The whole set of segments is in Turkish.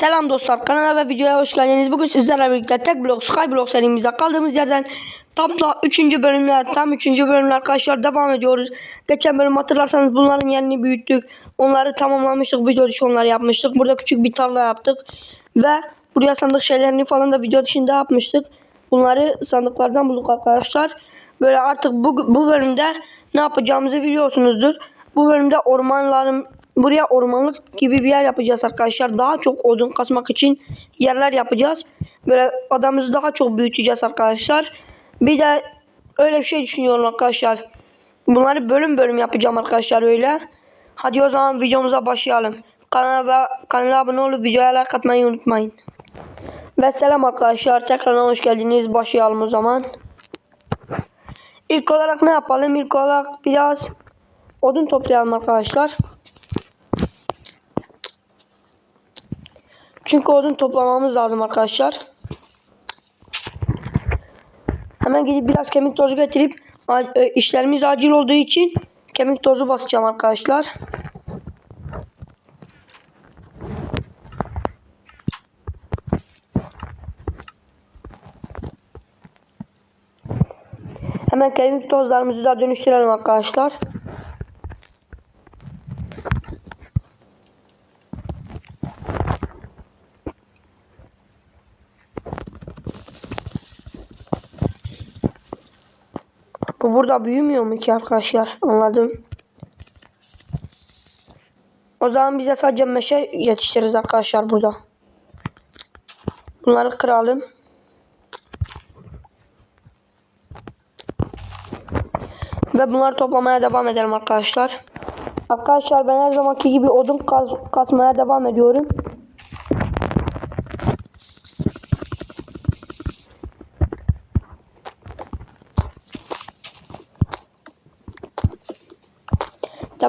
Selam dostlar kanala ve videoya hoş geldiniz. Bugün sizlerle birlikte tek blok Skyblock serimizde kaldığımız yerden tam da 3. bölümler tam 3. bölümler arkadaşlar devam ediyoruz. Geçen bölüm hatırlarsanız bunların yerini büyüttük. Onları tamamlamıştık. Video dışı onları yapmıştık. Burada küçük bir tarla yaptık. Ve buraya sandık şeylerini falan da video dışında yapmıştık. Bunları sandıklardan bulduk arkadaşlar. Böyle artık bu, bu bölümde ne yapacağımızı biliyorsunuzdur. Bu bölümde ormanların buraya ormanlık gibi bir yer yapacağız arkadaşlar. Daha çok odun kasmak için yerler yapacağız. Böyle adamımızı daha çok büyüteceğiz arkadaşlar. Bir de öyle bir şey düşünüyorum arkadaşlar. Bunları bölüm bölüm yapacağım arkadaşlar öyle. Hadi o zaman videomuza başlayalım. Kanala, kanala abone olup videoya like atmayı unutmayın. Ve selam arkadaşlar. Tekrardan hoş geldiniz. Başlayalım o zaman. İlk olarak ne yapalım? İlk olarak biraz odun toplayalım arkadaşlar. Çünkü odun toplamamız lazım arkadaşlar. Hemen gidip biraz kemik tozu getirip e, işlerimiz acil olduğu için kemik tozu basacağım arkadaşlar. Hemen kemik tozlarımızı da dönüştürelim arkadaşlar. Burada büyümüyor mu ki arkadaşlar? Anladım. O zaman bize sadece meşe yetiştiririz arkadaşlar burada. Bunları kıralım. Ve bunları toplamaya devam edelim arkadaşlar. Arkadaşlar ben her zamanki gibi odun kaz kasmaya devam ediyorum.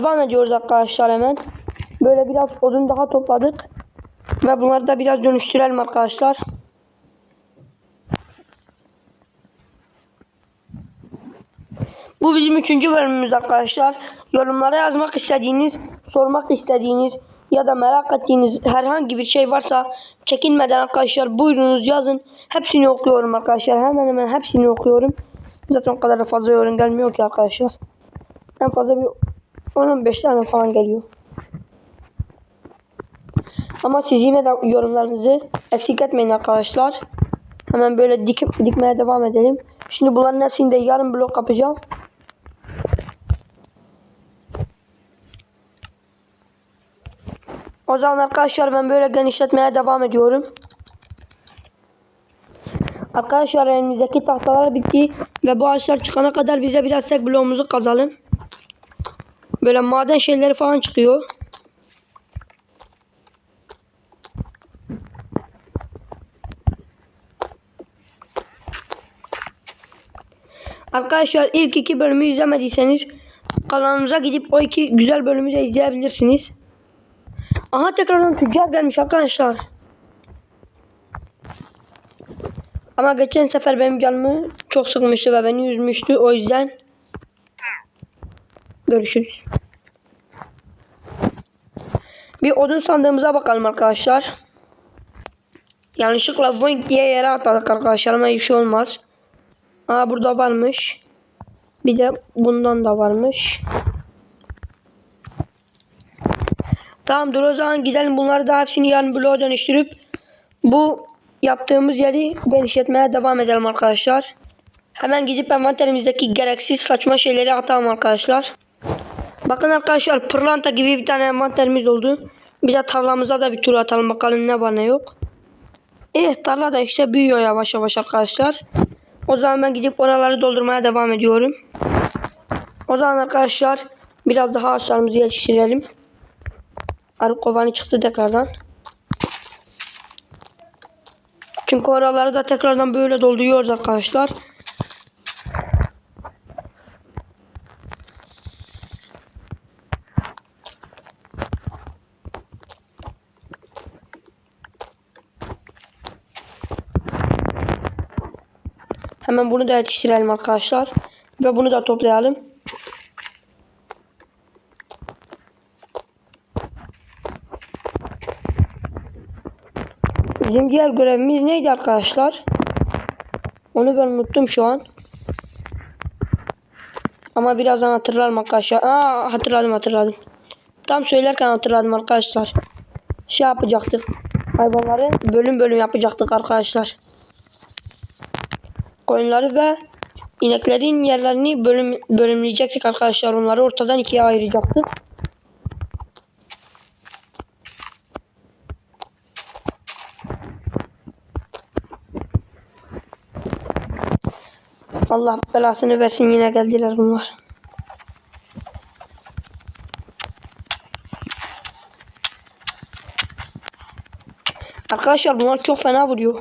Devam ediyoruz arkadaşlar hemen. Böyle biraz odun daha topladık. Ve bunları da biraz dönüştürelim arkadaşlar. Bu bizim üçüncü bölümümüz arkadaşlar. Yorumlara yazmak istediğiniz, sormak istediğiniz ya da merak ettiğiniz herhangi bir şey varsa çekinmeden arkadaşlar buyurunuz yazın. Hepsini okuyorum arkadaşlar. Hemen hemen hepsini okuyorum. Zaten o kadar da fazla yorum gelmiyor ki arkadaşlar. En fazla bir 10-15 tane falan geliyor. Ama siz yine de yorumlarınızı eksik etmeyin arkadaşlar. Hemen böyle dikip dikmeye devam edelim. Şimdi bunların hepsini de yarım blok yapacağım. O zaman arkadaşlar ben böyle genişletmeye devam ediyorum. Arkadaşlar elimizdeki tahtalar bitti ve bu ağaçlar çıkana kadar bize biraz tek bloğumuzu kazalım. Böyle maden şeyleri falan çıkıyor. Arkadaşlar ilk iki bölümü izlemediyseniz kanalımıza gidip o iki güzel bölümü de izleyebilirsiniz. Aha tekrardan tüccar gelmiş arkadaşlar. Ama geçen sefer benim canımı çok sıkmıştı ve beni üzmüştü. O yüzden görüşürüz. Bir odun sandığımıza bakalım arkadaşlar. Yanlışlıkla Boink diye yere atladık arkadaşlar ama bir şey olmaz. Aa burada varmış. Bir de bundan da varmış. Tamam dur o zaman gidelim bunları da hepsini yarın bloğa dönüştürüp bu yaptığımız yeri genişletmeye devam edelim arkadaşlar. Hemen gidip envanterimizdeki gereksiz saçma şeyleri atalım arkadaşlar. Bakın arkadaşlar pırlanta gibi bir tane envanterimiz oldu. Bir de tarlamıza da bir tur atalım bakalım ne var ne yok. Evet tarla da işte büyüyor yavaş yavaş arkadaşlar. O zaman ben gidip oraları doldurmaya devam ediyorum. O zaman arkadaşlar biraz daha ağaçlarımızı yetiştirelim. Arı kovanı çıktı tekrardan. Çünkü oraları da tekrardan böyle dolduruyoruz arkadaşlar. Hemen bunu da yetiştirelim arkadaşlar. Ve bunu da toplayalım. Bizim diğer görevimiz neydi arkadaşlar? Onu ben unuttum şu an. Ama birazdan hatırlarım arkadaşlar. Aa hatırladım hatırladım. Tam söylerken hatırladım arkadaşlar. Şey yapacaktık. Hayvanları bölüm bölüm yapacaktık arkadaşlar. Koyunları ve ineklerin yerlerini bölüm bölümleyecektik arkadaşlar. Onları ortadan ikiye ayıracaktık. Allah belasını versin yine geldiler bunlar. Arkadaşlar bunlar çok fena vuruyor.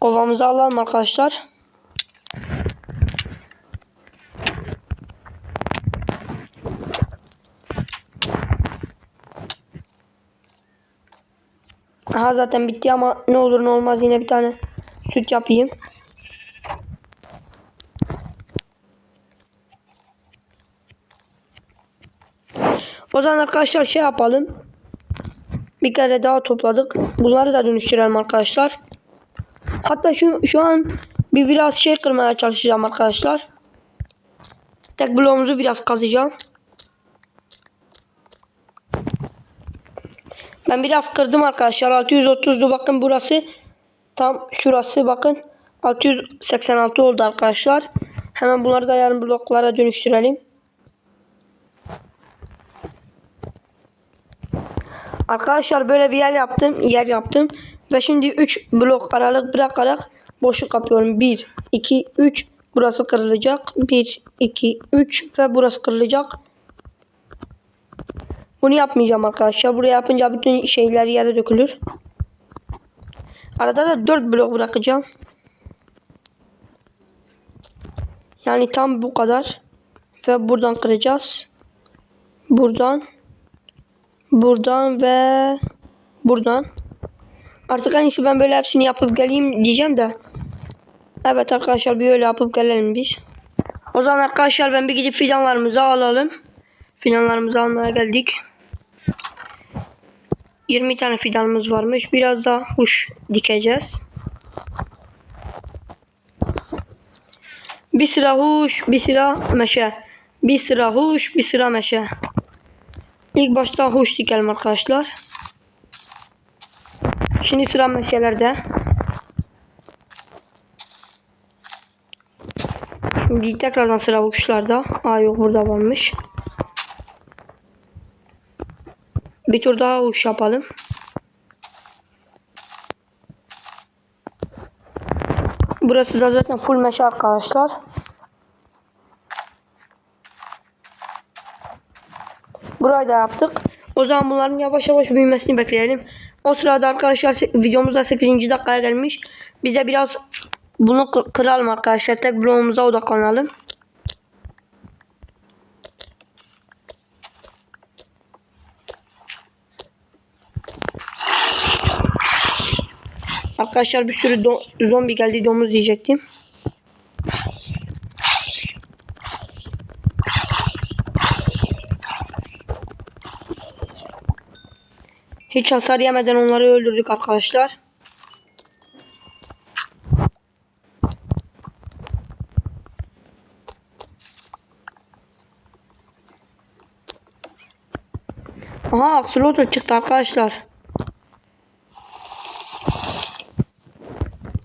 Kovamızı alalım arkadaşlar. Aha zaten bitti ama ne olur ne olmaz yine bir tane süt yapayım. O zaman arkadaşlar şey yapalım. Bir kere daha topladık. Bunları da dönüştürelim arkadaşlar. Hatta şu, şu an bir biraz şey kırmaya çalışacağım arkadaşlar. Tek bloğumuzu biraz kazacağım. Ben biraz kırdım arkadaşlar. 630'du bakın burası. Tam şurası bakın. 686 oldu arkadaşlar. Hemen bunları da yarın bloklara dönüştürelim. Arkadaşlar böyle bir yer yaptım. Yer yaptım. Ve şimdi 3 blok aralık bırakarak boşluk kapıyorum. 1, 2, 3. Burası kırılacak. 1, 2, 3 ve burası kırılacak. Bunu yapmayacağım arkadaşlar. Buraya yapınca bütün şeyler yere dökülür. Arada da 4 blok bırakacağım. Yani tam bu kadar. Ve buradan kıracağız. Buradan. Buradan ve buradan. Artık en iyisi ben böyle hepsini yapıp geleyim diyeceğim de. Evet arkadaşlar bir öyle yapıp gelelim biz. O zaman arkadaşlar ben bir gidip fidanlarımızı alalım. Fidanlarımızı almaya geldik. 20 tane fidanımız varmış. Biraz daha huş dikeceğiz. Bir sıra huş, bir sıra meşe. Bir sıra huş, bir sıra meşe. İlk başta huş dikelim arkadaşlar. Şimdi sıra meşelerde. Şimdi tekrardan sıra huşlarda. Aa yok burada varmış. Bir tur daha uç yapalım. Burası da zaten full meşe arkadaşlar. Burayı da yaptık. O zaman bunların yavaş yavaş büyümesini bekleyelim. O sırada arkadaşlar videomuzda 8. dakikaya gelmiş. Biz de biraz bunu kıralım arkadaşlar. Tek bloğumuza odaklanalım. Arkadaşlar bir sürü zombi geldi domuz diyecektim. Hiç hasar yemeden onları öldürdük arkadaşlar. Aha axolotl çıktı arkadaşlar.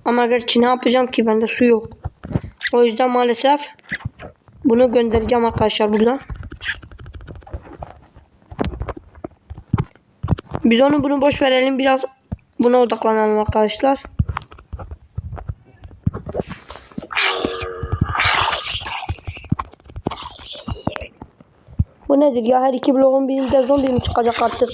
Ama gerçi ne yapacağım ki bende su yok. O yüzden maalesef bunu göndereceğim arkadaşlar buradan. Biz onu bunu boş verelim biraz buna odaklanalım arkadaşlar. Bu nedir ya her iki bloğun birinde zombi mi çıkacak artık?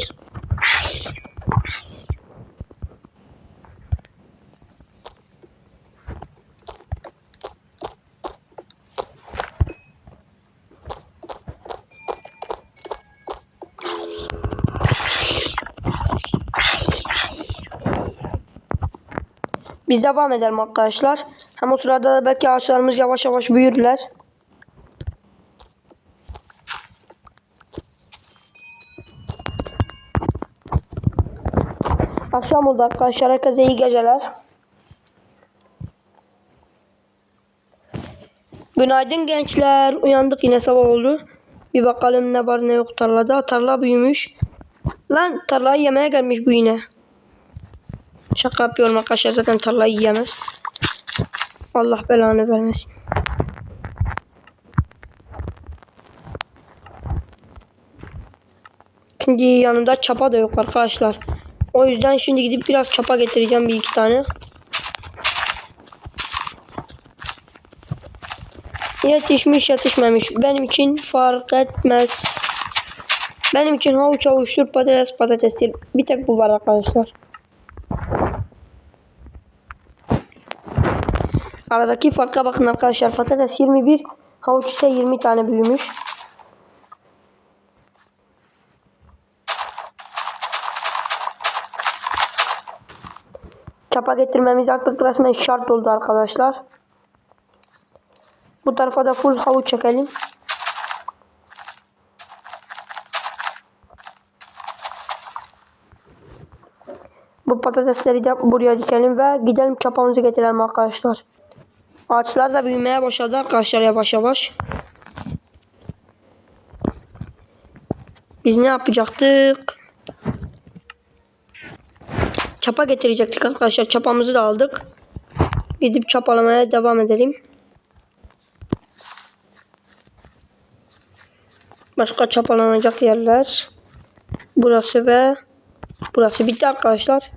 Biz devam edelim arkadaşlar. Hem o sırada da belki ağaçlarımız yavaş yavaş büyürler. Akşam oldu arkadaşlar. Herkese iyi geceler. Günaydın gençler. Uyandık yine sabah oldu. Bir bakalım ne var ne yok tarlada. Tarla büyümüş. Lan tarlaya yemeğe gelmiş bu yine. Şaka yapıyorum arkadaşlar. Zaten tarlayı yiyemez. Allah belanı vermesin. Şimdi yanımda çapa da yok arkadaşlar. O yüzden şimdi gidip biraz çapa getireceğim bir iki tane. Yetişmiş yetişmemiş. Benim için fark etmez. Benim için havuç havuçtur patates patatestir. Bir tek bu var arkadaşlar. Aradaki farka bakın arkadaşlar. Patates 21, havuç ise 20 tane büyümüş. Çapa getirmemiz artık resmen şart oldu arkadaşlar. Bu tarafa da full havuç çekelim. Bu patatesleri de buraya dikelim ve gidelim çapamızı getirelim arkadaşlar. Ağaçlar da büyümeye başladı arkadaşlar yavaş yavaş. Biz ne yapacaktık? Çapa getirecektik arkadaşlar. Çapamızı da aldık. Gidip çapalamaya devam edelim. Başka çapalanacak yerler. Burası ve burası bitti arkadaşlar.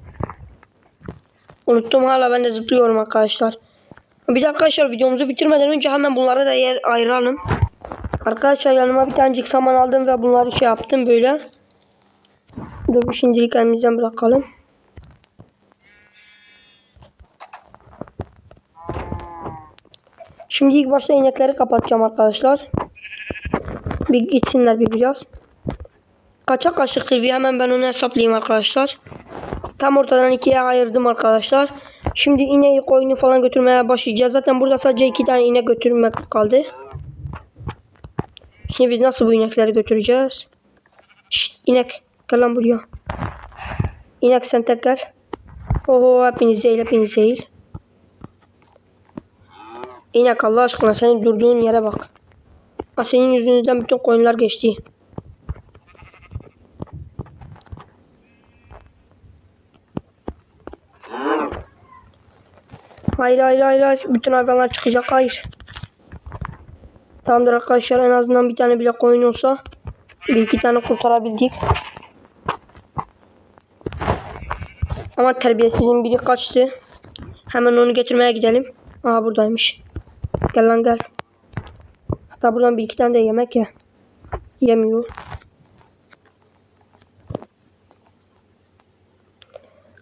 Unuttum hala ben de zıplıyorum arkadaşlar. Bir de arkadaşlar videomuzu bitirmeden önce hemen bunlara da yer ayıralım. Arkadaşlar yanıma bir tanecik saman aldım ve bunları şey yaptım böyle. Dur şimdilik elimizden bırakalım. Şimdi ilk başta inekleri kapatacağım arkadaşlar. Bir gitsinler bir biraz. Kaça kaçlık TV hemen ben onu hesaplayayım arkadaşlar. Tam ortadan ikiye ayırdım arkadaşlar. Şimdi ineği koyunu falan götürmeye başlayacağız. Zaten burada sadece iki tane inek götürmek kaldı. Şimdi biz nasıl bu inekleri götüreceğiz? Şşt, inek gel lan buraya. İnek sen tek gel. Oho hepiniz değil hepiniz değil. İnek Allah aşkına senin durduğun yere bak. Ha, senin yüzünden bütün koyunlar geçti. Hayır hayır hayır hayır. Bütün hayvanlar çıkacak hayır. Tamamdır arkadaşlar en azından bir tane bile koyun olsa bir iki tane kurtarabildik. Ama terbiyesizin biri kaçtı. Hemen onu getirmeye gidelim. Aa buradaymış. Gel lan gel. Hatta buradan bir iki tane de yemek ye. Yemiyor.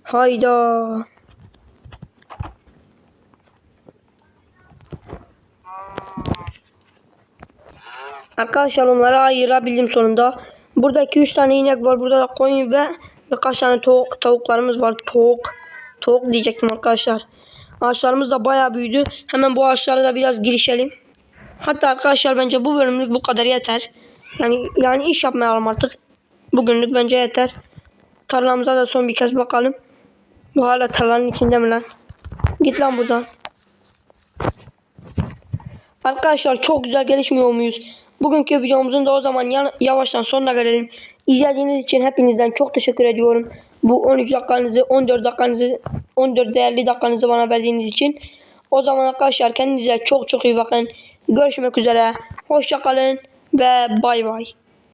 Hayda. Arkadaşlar onları ayırabildim sonunda. Burada 2-3 tane inek var. Burada da koyun ve birkaç tane tavuk, tavuklarımız var. Tavuk. Tavuk diyecektim arkadaşlar. Ağaçlarımız da bayağı büyüdü. Hemen bu ağaçlara da biraz girişelim. Hatta arkadaşlar bence bu bölümlük bu kadar yeter. Yani yani iş yapmayalım artık. Bugünlük bence yeter. Tarlamıza da son bir kez bakalım. Bu hala tarlanın içinde mi lan? Git lan buradan. Arkadaşlar çok güzel gelişmiyor muyuz? Bugünkü videomuzun da o zaman ya- yavaştan sonuna gelelim. İzlediğiniz için hepinizden çok teşekkür ediyorum. Bu 13 dakikanızı, 14 dakikanızı, 14 değerli dakikanızı bana verdiğiniz için. O zaman arkadaşlar kendinize çok çok iyi bakın. Görüşmek üzere. Hoşça kalın ve bay bay.